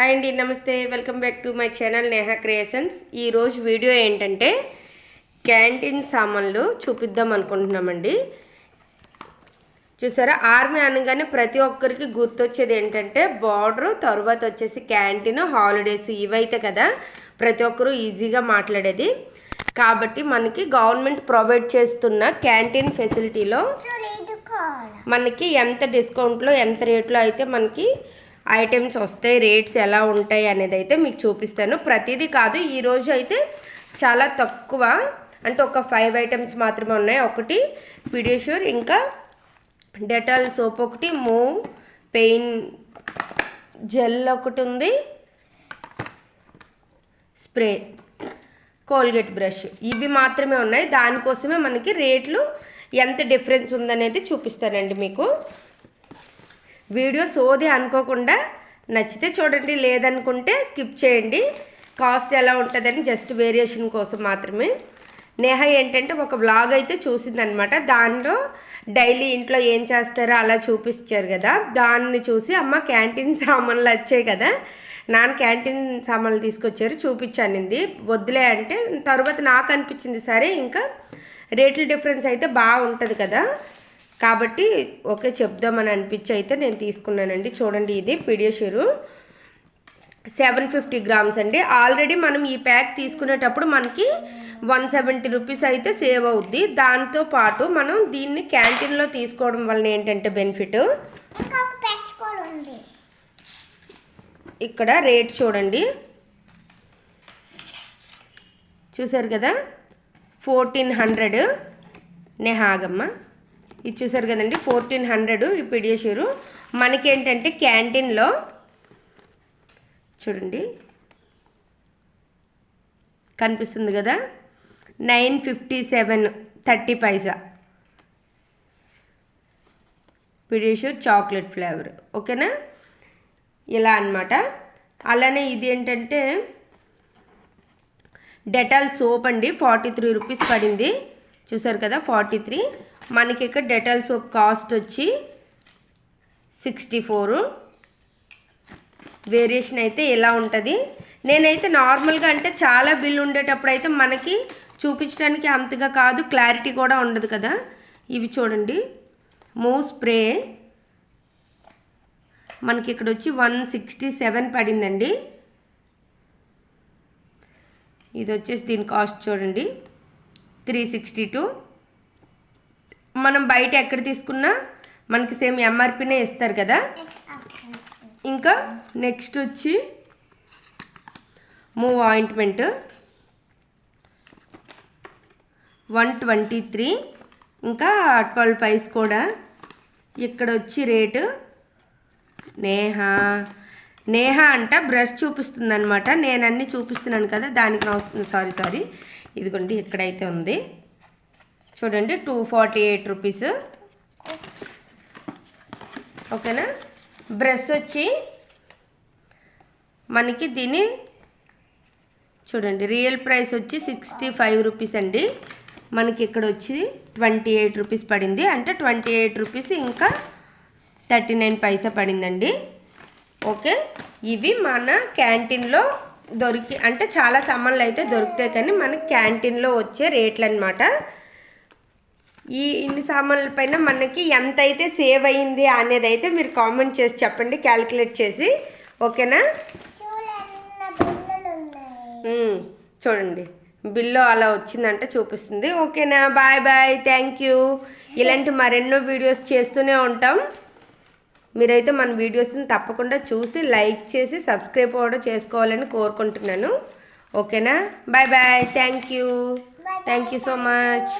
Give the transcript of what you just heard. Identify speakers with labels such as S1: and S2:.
S1: Hi అండి నమస్తే. Welcome back to my channel Neha creations. ఈరోజు వీడియో ఏంటంటే క్యాంటీన్ సామాన్లు చూపిద్దాం అనుకుంటున్నామండి. చూసారా? ఆర్మీ అనగానే ప్రతి ఒక్కరికి గుర్తొచ్చేది ఏంటంటే బార్డర్ తర్వాత వచ్చేసి క్యాంటీన్ హాలిడేస్ ఇవైతే కదా ప్రతి ఒక్కరూ ఈజీగా మాట్లాడేది. కాబట్టి మనకి గవర్నమెంట్ ప్రొవైడ్ చేస్తున్న క్యాంటీన్ ఫెసిలిటీలో మనకి ఎంత డిస్కౌంట్లో ఎంత రేట్లో అయితే మనకి ఐటమ్స్ వస్తాయి రేట్స్ ఎలా ఉంటాయి అనేది అయితే మీకు చూపిస్తాను. ప్రతిదీ కాదు ఈరోజు అయితే చాలా తక్కువ అంటే ఒక ఫైవ్ ఐటమ్స్ మాత్రమే ఉన్నాయి. ఒకటి పిడియష్యూర్ ఇంకా డెటాల్ సోప్ ఒకటి మూవ్ పెయిన్ జెల్ ఒకటి ఉంది. స్ప్రే కోల్గేట్ బ్రష్ ఇవి మాత్రమే ఉన్నాయి. దానికోసమే మనకి రేట్లు ఎంత డిఫరెన్స్ ఉందనేది చూపిస్తానండి మీకు. వీడియో సోది అనుకోకుండా నచ్చితే చూడండి లేదనుకుంటే స్కిప్ చేయండి. కాస్ట్ ఎలా ఉంటుందని జస్ట్ వేరియేషన్ కోసం మాత్రమే. నేహ ఏంటంటే ఒక బ్లాగ్ అయితే చూసిందనమాట. దానిలో డైలీ ఇంట్లో ఏం చేస్తారో అలా చూపించారు కదా. దాన్ని చూసి అమ్మ క్యాంటీన్ సామాన్లు వచ్చాయి కదా. నాన్న క్యాంటీన్ సామాన్లు తీసుకొచ్చారు చూపించానింది వద్దులే అంటే తర్వాత నాకు అనిపించింది సరే ఇంకా రేట్ల డిఫరెన్స్ అయితే బాగుంటుంది కదా. కాబట్టి ఓకే చెప్దామని అనిపించి అయితే నేను తీసుకున్నానండి. చూడండి ఇది పిడియషిరు సెవెన్ ఫిఫ్టీ గ్రామ్స్ అండి. ఆల్రెడీ మనం ఈ ప్యాక్ తీసుకునేటప్పుడు మనకి వన్ సెవెంటీ రూపీస్ అయితే సేవ్ అవుద్ది. దాంతో పాటు మనం దీన్ని క్యాంటీన్లో తీసుకోవడం వలన ఏంటంటే బెనిఫిట్? ఇక్కడ రేట్ చూడండి. చూసారు కదా? Fourteen hundred. నెహాగమ్మ ఇది కదండి ఫోర్టీన్ హండ్రెడ్ ఈ పిడియషూరు మనకేంటంటే క్యాంటీన్లో చూడండి కనిపిస్తుంది కదా nine fifty seven thirty paisa. PediaSure chocolate flavour ఓకేనా? ఇలా అన్నమాట. అలానే ఇది ఏంటంటే డెటాల్ సోప్ అండి ఫార్టీ త్రీ రూపీస్ పడింది. చూసారు కదా ఫార్టీ త్రీ మనకి ఇక్కడ డెటాల్ సోప్ కాస్ట్ వచ్చి సిక్స్టీ ఫోరు. వేరియేషన్ అయితే ఎలా ఉంటుంది? నేనైతే నార్మల్గా అంటే చాలా బిల్ ఉండేటప్పుడు అయితే మనకి చూపించడానికి అంతగా కాదు క్లారిటీ కూడా ఉండదు కదా. ఇవి చూడండి. Moov spray. మనకి ఇక్కడ వచ్చి వన్ సిక్స్టీ సెవెన్ పడిందండి. ఇది వచ్చేసి దీని కాస్ట్ చూడండి. Three sixty two. మనం బయట ఎక్కడ తీసుకున్నా మనకి సేమ్ ఎంఆర్పీనే ఇస్తారు కదా? ఇంకా నెక్స్ట్ వచ్చి Moov ointment. One twenty three. ఇంకా ట్వెల్వ్ పైస్ కూడా. ఇక్కడ వచ్చి రేటు నేహా. నేహ అంట బ్రష్ చూపిస్తుంది అనమాట నేను అన్నీ చూపిస్తున్నాను కదా దానికి వస్తుంది. Sorry sorry. ఇదిగోండి ఇక్కడైతే ఉంది. చూడండి టూ ఫార్టీ ఎయిట్ రూపీస్ ఓకేనా? బ్రష్ వచ్చి మనకి దీని చూడండి రియల్ ప్రైస్ వచ్చి సిక్స్టీ ఫైవ్ రూపీస్ అండి. మనకి ఇక్కడ వచ్చి ట్వంటీ ఎయిట్ రూపీస్ పడింది. అంటే ట్వంటీ ఎయిట్ రూపీస్ ఇంకా థర్టీ నైన్ పైసా పడిందండి. ఓకే? ఇవి మన క్యాంటీన్లో దొరికి అంటే చాలా సామాన్లు అయితే దొరుకుతాయి కానీ మన క్యాంటీన్లో వచ్చే రేట్లు అనమాట ఈ ఇన్ని సామాన్ల పైన మనకి ఎంత అయితే సేవ్ అయ్యింది అనేది అయితే మీరు కామెంట్ చేసి చెప్పండి క్యాలిక్యులేట్ చేసి. ఓకేనా. చూడండి. బిల్లు అలా వచ్చిందంటే చూపిస్తుంది. ఓకేనా? Bye bye. Thank you. ఇలాంటి మరెన్నో వీడియోస్ చేస్తూనే ఉంటాం. మీరైతే మన వీడియోస్ని తప్పకుండా చూసి లైక్ చేసి సబ్స్క్రైబ్ కూడా చేసుకోవాలని కోరుకుంటున్నాను. ఓకేనా? Bye bye. Thank you. Thank you so much.